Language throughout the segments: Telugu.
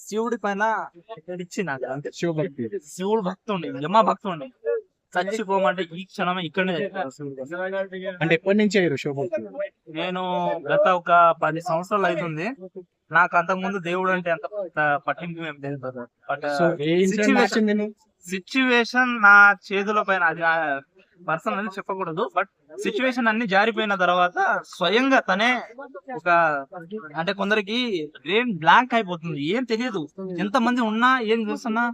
శివుడి పైన ఇచ్చి నాకు అంతే శివభక్తి శివుడు భక్తుండి యమ భక్తుండి చచ్చిపోమంటే ఈ క్షణమే ఇక్కడనే. అంటే ఎప్పటి నుంచి అయ్యారు శివభక్తి నేను గత ఒక పది సంవత్సరాలు అవుతుంది నాకు అంతకు ముందు దేవుడు అంటే అంత పట్టింపు ఏం. బట్? సిచ్యువేషన్ నా చేతుల పైన అది పర్సన్ అని చెప్పకూడదు. బట్ సిచ్యువేషన్ అన్ని జారిపోయిన తర్వాత స్వయంగా తనే ఒక అంటే కొందరికి బ్రెయిన్ బ్లాంక్ అయిపోతుంది. ఏం తెలియదు. ఎంత మంది ఉన్నా ఏం చూస్తున్నా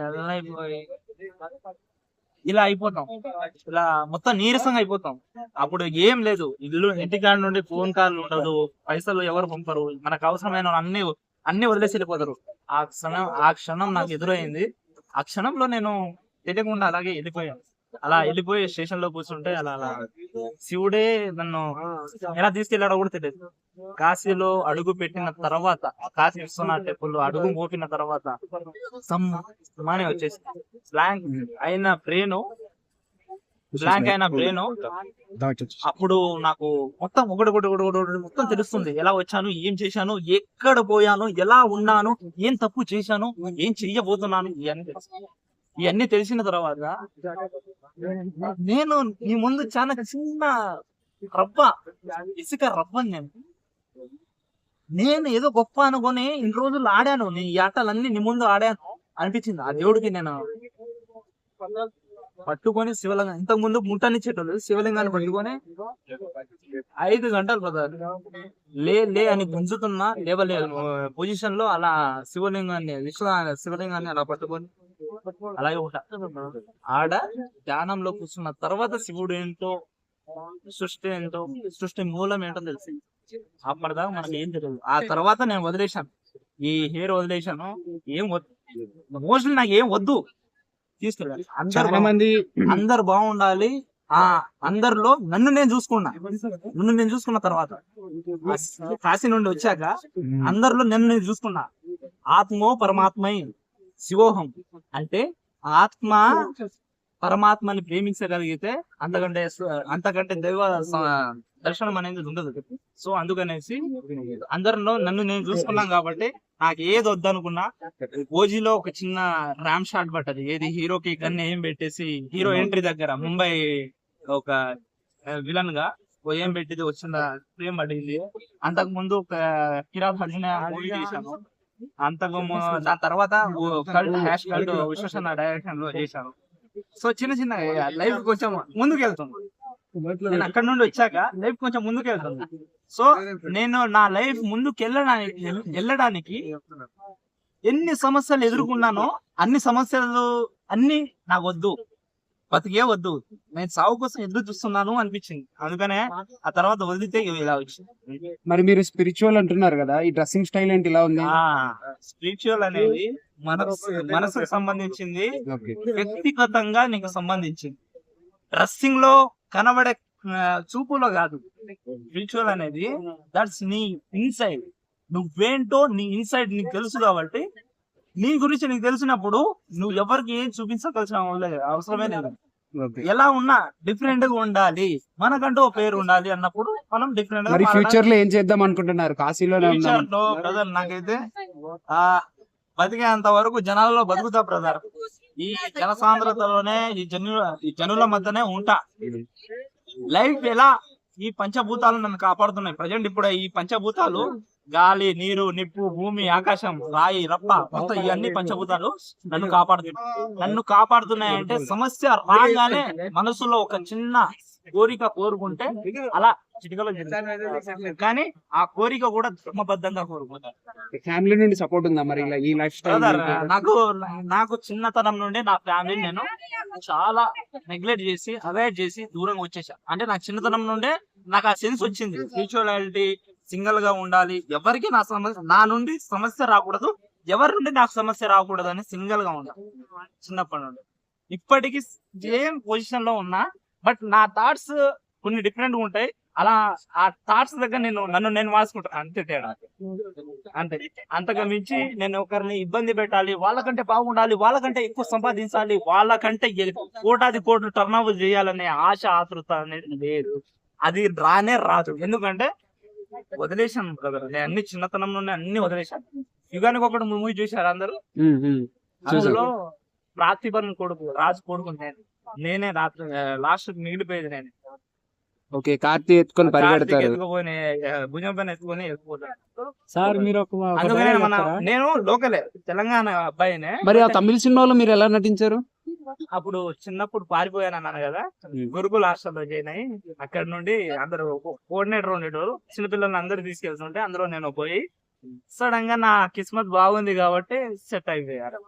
డల్ అయిపోయి ఇలా అయిపోతాం. ఇలా మొత్తం నీరసంగా అయిపోతాం. అప్పుడు ఏం లేదు. ఇల్లు ఇంటికాడ నుండి ఫోన్ కాల్ ఉండదు. పైసలు ఎవరు పంపరు. మనకు అవసరమైన అన్ని అన్ని వదిలేసి వెళ్ళిపోతారు. ఆ క్షణం ఆ క్షణం నాకు ఎదురైంది. ఆ క్షణంలో నేను తెలియకుండా అలాగే వెళ్ళిపోయాను. అలా వెళ్ళిపోయి స్టేషన్లో కూర్చుంటే అలా అలా. శివుడే నన్ను ఎలా తీసుకెళ్ళాడో కూడా తెలియదు. కాశీలో అడుగు పెట్టిన తర్వాత కాశీ విశ్వనాథ్ టెంపుల్లో అడుగు మోపిన తర్వాత సమ్మానే వచ్చేసి. బ్లాంక్ అయిన బ్రెయిన్ బ్లాంక్ అయిన బ్రెయిన్. అప్పుడు నాకు మొత్తం ఒకటి ఒకటి ఒకటి ఒకటి ఒకటి మొత్తం తెలుస్తుంది. ఎలా వచ్చాను ఏం చేశాను ఎక్కడ పోయాను ఎలా ఉన్నాను ఏం తప్పు చేశాను ఏం చెయ్యబోతున్నాను ఇవన్నీ తెలుసు. ఇవన్నీ తెలిసిన తర్వాత నేను నీ ముందు చాలా చిన్న రవ్వ ఇసుక రవ్వని నేను. నేను ఏదో గొప్ప అనుకొని ఇన్ని రోజులు ఆడాను. నీ ఆటలన్నీ నీ ముందు ఆడాను అనిపించింది. ఆ దేవుడికి నేను పట్టుకొని శివలింగం ఇంతకు ముందు ముట్టనిచ్చేటోళ్ళు శివలింగాన్ని పట్టుకొని ఐదు గంటలు బ్రదర్ లే లే అని గుంజుతున్నా లేవలేదు. పొజిషన్లో అలా శివలింగాన్ని విశ్వ శివలింగాన్ని అలా పట్టుకొని అలాగే ఉంటా ఆడ ధ్యానంలో కూర్చున్న తర్వాత శివుడు ఏంటో సృష్టి ఏంటో సృష్టి మూలం ఏంటో తెలిసి. అప్పటిదాకా మనకి ఏం తెలియదు. ఆ తర్వాత నేను వదిలేశాను. ఈ హెయిర్ వదిలేశాను. ఏం వద్దు మోస్ట్లీ నాకు ఏం వద్దు. తీసుకెళ్ళాలి. అందరు మంది అందరు బాగుండాలి. ఆ అందరిలో నన్ను నేను చూసుకున్నా. నన్ను నేను చూసుకున్న తర్వాత. కాశీ నుండి వచ్చాక అందరిలో నన్ను నేను చూసుకున్నా. ఆత్మో పరమాత్మై శివోహం. అంటే ఆత్మ పరమాత్మని ప్రేమించగలిగితే అంతకంటే అంతకంటే దైవ దర్శనం అనేది ఉండదు. సో అందుకనేసి అందరిలో నన్ను నేను చూసుకున్నాం కాబట్టి నాకు ఏది వద్దనుకున్నా ఓజీలో ఒక చిన్న ర్యామ్ షాట్ పట్టది ఏది హీరోకి గన్ ఏం పెట్టేసి హీరో ఎంట్రీ దగ్గర ముంబై ఒక విలన్గా ఓ ఏం పెట్టింది వచ్చిన ప్రేమ పడింది. అంతకు ముందు ఒక కిరాక్ హర్జున మూవీ చేశాను అంతకు ము- దాని తర్వాత కల్ట్ హ్యాష్ కల్ట్ విశ్వసన డైరెక్షన్లో చేశాను సో చిన్న చిన్న లైఫ్ కొంచెం ముందుకు వెళ్తుంది నేను అక్కడ నుండి వచ్చాక లైఫ్ కొంచెం ముందుకు వెళ్తుంది సో నేను నా లైఫ్ ముందుకు వెళ్ళడానికి వెళ్ళడానికి ఎన్ని సమస్యలు ఎదుర్కొన్నానో అన్ని సమస్యలు అన్ని నాకు వద్దు బతికే వద్దు. నేను సాగు కోసం ఎదురు చూస్తున్నాను అనిపించింది. అందుకనే ఆ తర్వాత వదిలితే ఇలా వచ్చింది. మరి మీరు స్పిరిచువల్ అంటున్నారు కదా ఈ డ్రెస్సింగ్ స్టైల్ ఏంటి ఇలా ఉంది? స్పిరిచువల్ అనేది మనసు మనసుకు సంబంధించింది వ్యక్తిగతంగా నీకు సంబంధించింది. డ్రెస్సింగ్లో కనబడే చూపులో కాదు. స్పిరిచువల్ అనేది దట్స్ నీ ఇన్సైడ్ నువ్వేంటో నీ ఇన్సైడ్ నీకు తెలుసు కాబట్టి నీ గురించి నీకు తెలిసినప్పుడు నువ్వు ఎవరికి ఏం చూపించగలసిన అవసరమే లేదు. ఓకే. ఎలా ఉన్నా డిఫరెంట్గా ఉండాలి. మనకంటూ ఒక పేరు ఉండాలి అన్నప్పుడు మనం డిఫరెంట్ మరి ఫ్యూచర్లో ఏం చేద్దాం అనుకుంటున్నారు? కాశీలోనే బ్రదర్ నాకైతే ఆ బతికేంత వరకు జనాలలో బతుకుతా బ్రదర్ ఈ జన సాంద్రతలోనే ఈ జనుల ఈ జనుల మధ్యనే ఉంటా. లైఫ్ ఎలా ఈ పంచభూతాలు నన్ను కాపాడుతున్నాయి. ప్రజెంట్ ఇప్పుడు ఈ పంచభూతాలు గాలి నీరు నిప్పు భూమి ఆకాశం రాయి రప్ప మొత్తం ఇవన్నీ పంచభూతాలు నన్ను కాపాడుతున్నాయి నన్ను కాపాడుతున్నాయి అంటే సమస్య రాగానే మనసులో ఒక చిన్న కోరిక కోరుకుంటే అలా చిటికలో. కానీ ఆ కోరిక కూడా ధర్మబద్ధంగా కోరుకుంటారు. ఫ్యామిలీ నుండి సపోర్ట్ ఉందా మరి ఈ లైఫ్ స్టైల్ నాకు నాకు చిన్నతనం నుండి నా ఫ్యామిలీ నేను చాలా నెగ్లెక్ట్ చేసి అవాయిడ్ చేసి దూరంగా వచ్చేసా. అంటే నాకు చిన్నతనం నుండే నాకు ఆ సెన్స్ వచ్చింది. స్పిరిచువాలిటీ సింగిల్గా ఉండాలి. ఎవరికి నా సమస్య నా నుండి సమస్య రాకూడదు. ఎవరి నుండి నాకు సమస్య రాకూడదు అని సింగిల్గా ఉండాలి. చిన్నప్పటి నుండి. ఇప్పటికి సేమ్ పొజిషన్లో ఉన్నా బట్ నా థాట్స్ కొన్ని డిఫరెంట్గా ఉంటాయి. అలా ఆ థాట్స్ దగ్గర నేను నన్ను నేను మార్చుకుంటాను అంతే తేడా. అంతే. అంతగా మించి నేను ఒకరిని ఇబ్బంది పెట్టాలి. వాళ్ళకంటే బాగుండాలి. వాళ్ళకంటే ఎక్కువ సంపాదించాలి. వాళ్ళకంటే కోటాది కోట్లు టర్న్ చేయాలనే ఆశ ఆతృత అనేది లేదు. అది రానే రాదు. ఎందుకంటే వదిలేశాను బ్రదర్ నేను అన్ని చిన్నతనం నుండి అన్ని వదిలేశాను. యుగానికి ఒకటి మూవీ చూశారు అందరూ. అందులో రాత్రిబన్ కొడుకు రాజు కొడుకు నేను నేనే రాత్రి లాస్ట్ మిగిలిపోయేది నేను. ఓకే కార్తీ ఎత్తుకొని పరిగెడతారు. భుజం పైన ఎత్తుకొని సార్ మీరు? నేను లోకలే తెలంగాణ అబ్బాయినే. మరి ఆ తమిళ సినిమాలో మీరు ఎలా నటించారు? అప్పుడు చిన్నప్పుడు పారిపోయాను అన్నాను కదా. గురుకుల హాస్టల్లో జాయిన్ అయ్యి అక్కడ నుండి అందరూ కోఆర్డినేటర్ ఉండేటోరు చిన్నపిల్లల్ని అందరు తీసుకెళ్తుంటే అందులో నేను పోయి సడన్గా నా కిస్మత్ బాగుంది కాబట్టి సెట్ అయిపోయారు.